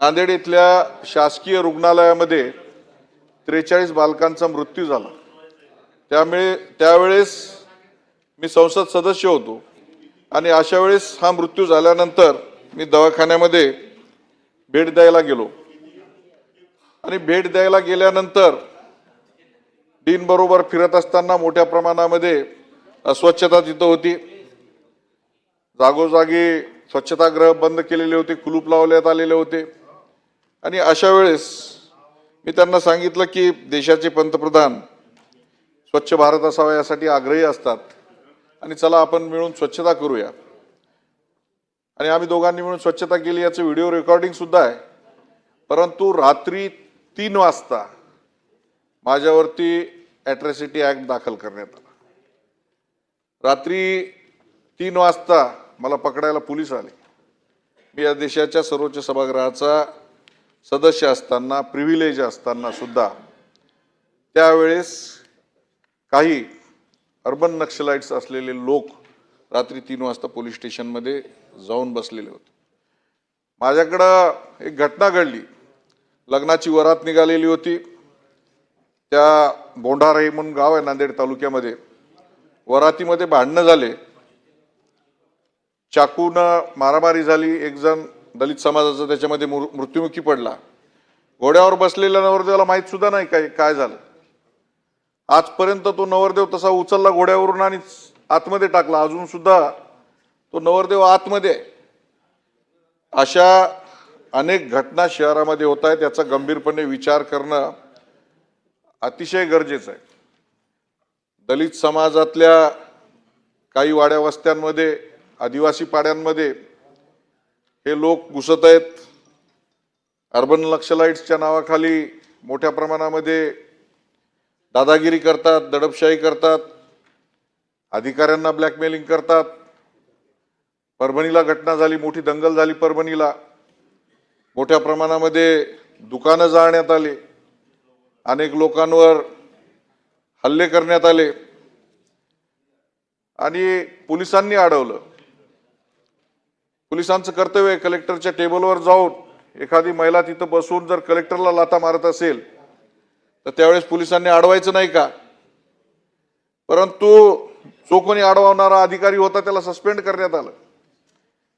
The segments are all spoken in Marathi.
नांदेड इथल्या शासकीय रुग्णालयामध्ये त्रेचाळीस बालकांचा मृत्यू झाला. त्यामुळे त्यावेळेस मी संसद सदस्य होतो आणि अशा वेळेस हा मृत्यू झाल्यानंतर मी दवाखान्यामध्ये भेट द्यायला गेलो. आणि भेट द्यायला गेल्यानंतर डीन बरोबर फिरत असताना मोठ्या प्रमाणामध्ये अस्वच्छता तिथं होती. जागोजागी स्वच्छतागृह बंद केलेले होते कुलूप लावण्यात आलेले होते. आणि अशा वेळेस मी त्यांना सांगितलं की देशाचे पंतप्रधान स्वच्छ भारत असावा यासाठी आग्रही असतात. आणि चला आपण मिळून स्वच्छता करूया. आणि आम्ही दोघांनी मिळून स्वच्छता केली याचं व्हिडिओ रेकॉर्डिंग सुद्धा आहे. परंतु रात्री तीन वाजता माझ्यावरती ॲट्रॅसिटी ॲक्ट दाखल करण्यात आला. रात्री तीन वाजता मला पकडायला पोलीस आले. मी या देशाच्या सर्वोच्च सभागृहाचा सदस्य असताना प्रिव्हिलेज असताना सुद्धा त्यावेळेस काही अर्बन नक्षलाइट्स असलेले लोक रात्री तीन वाजता पोलीस स्टेशनमध्ये जाऊन बसलेले होते. माझ्याकडं एक घटना घडली. लग्नाची वरात निघालेली होती. त्या बोंढाराई म्हणून गाव आहे नांदेड तालुक्यामध्ये. वरातीमध्ये भांडणं झाले. चाकूनं मारामारी झाली. एक जण दलित समाजाचा त्याच्यामध्ये मृ- मृत्युमुखी पडला. घोड्यावर बसलेल्या नवरदेवाला माहीत सुद्धा नाही काय काय झालं. आजपर्यंत तो नवरदेव तसा उचलला घोड्यावरून आणि आतमध्ये टाकला. अजून सुद्धा तो नवरदेव आतमध्ये आहे. अशा अनेक घटना शहरामध्ये होत आहेत याचा गंभीरपणे विचार करणं अतिशय गरजेचं आहे. दलित समाजातल्या काही वाड्या वस्त्यांमध्ये आदिवासी पाड्यांमध्ये हे लोक घुसत आहेत. अर्बन नक्षलाइट्सच्या नावाखाली मोठ्या प्रमाणामध्ये दादागिरी करतात दडपशाही करतात अधिकाऱ्यांना ब्लॅकमेलिंग करतात. परभणीला घटना झाली मोठी दंगल झाली परभणीला. मोठ्या प्रमाणामध्ये दुकानं जाळण्यात आली. अनेक लोकांवर हल्ले करण्यात आले. आणि पोलिसांनी अडवलं. पोलिसांचं कर्तव्य आहे कलेक्टरच्या टेबलवर जाऊन एखादी महिला तिथं बसून जर कलेक्टरला लाता मारत असेल तर त्यावेळेस पोलिसांनी अडवायचं नाही का? परंतु जो कोणी अडवणारा अधिकारी होता त्याला सस्पेंड करण्यात आलं.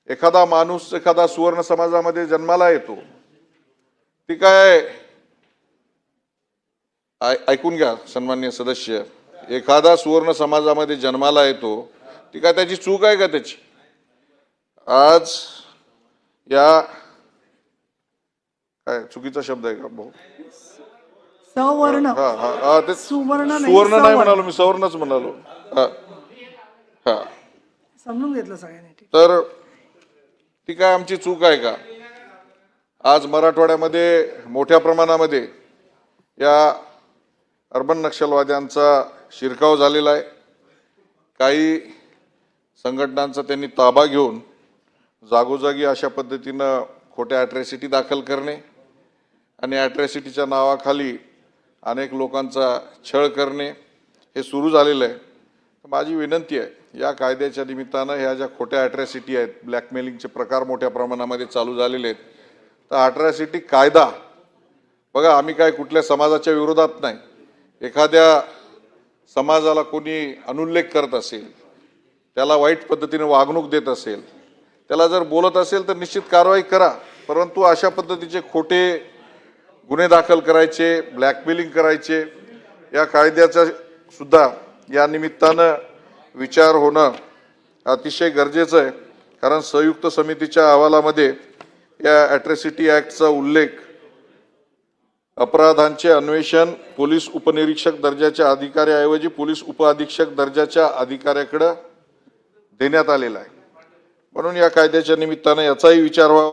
एखादा माणूस एखादा सुवर्ण समाजामध्ये जन्माला येतो. ती काय ऐकून घ्या सन्मान्य सदस्य. एखादा सुवर्ण समाजामध्ये जन्माला येतो ती काय त्याची चूक आहे का त्याची? आज या काय चुकीचा शब्द आहे का? भाऊ? सवर्ण. हा हा हा ते सुवर्ण नाही, सुवर्ण नाही सवर्ण. म्हणालो मी सवर्णच म्हणालो. हा हा. समजून घेतलं सगळ्यांनी ठीक. तर ती काय आमची चूक आहे का? आज मराठवाड्यामध्ये मोठ्या प्रमाणामध्ये या अर्बन नक्षलवाद्यांचा शिरकाव झालेला आहे. काही संघटनांचा त्यांनी ताबा घेऊन जागोजागी अशा पद्धतीनं खोट्या ॲट्रॅसिटी दाखल करणे आणि ॲट्रॅसिटीच्या नावाखाली अनेक लोकांचा छळ करणे हे सुरू झालेलं आहे. माझी विनंती आहे या कायद्याच्या निमित्तानं ह्या ज्या खोट्या ॲट्रॅसिटी आहेत ब्लॅकमेलिंगचे प्रकार मोठ्या प्रमाणामध्ये चालू झालेले आहेत तर ॲट्रॅसिटी कायदा बघा आम्ही काय कुठल्या समाजाच्या विरोधात नाही. एखाद्या समाजाला कोणी अनुल्लेख करत असेल त्याला वाईट पद्धतीने वागणूक देत असेल त्याला जर बोलत असेल तर निश्चित कारवाई करा. परंतु अशा पद्धतीचे खोटे गुन्हे दाखल करायचे ब्लॅकमेलिंग करायचे या कायद्याचा सुद्धा या निमित्तानं विचार होणं अतिशय गरजेचं आहे. कारण संयुक्त समितीच्या अहवालामध्ये या ॲट्रॅसिटी ॲक्टचा उल्लेख अपराधांचे अन्वेषण पोलीस उपनिरीक्षक दर्जाच्या अधिकाऱ्याऐवजी पोलीस उपअधीक्षक दर्जाच्या अधिकाऱ्याकडं देण्यात आलेला आहे. म्हणून या कायद्याच्या निमित्तानं याचाही विचार व्हावा.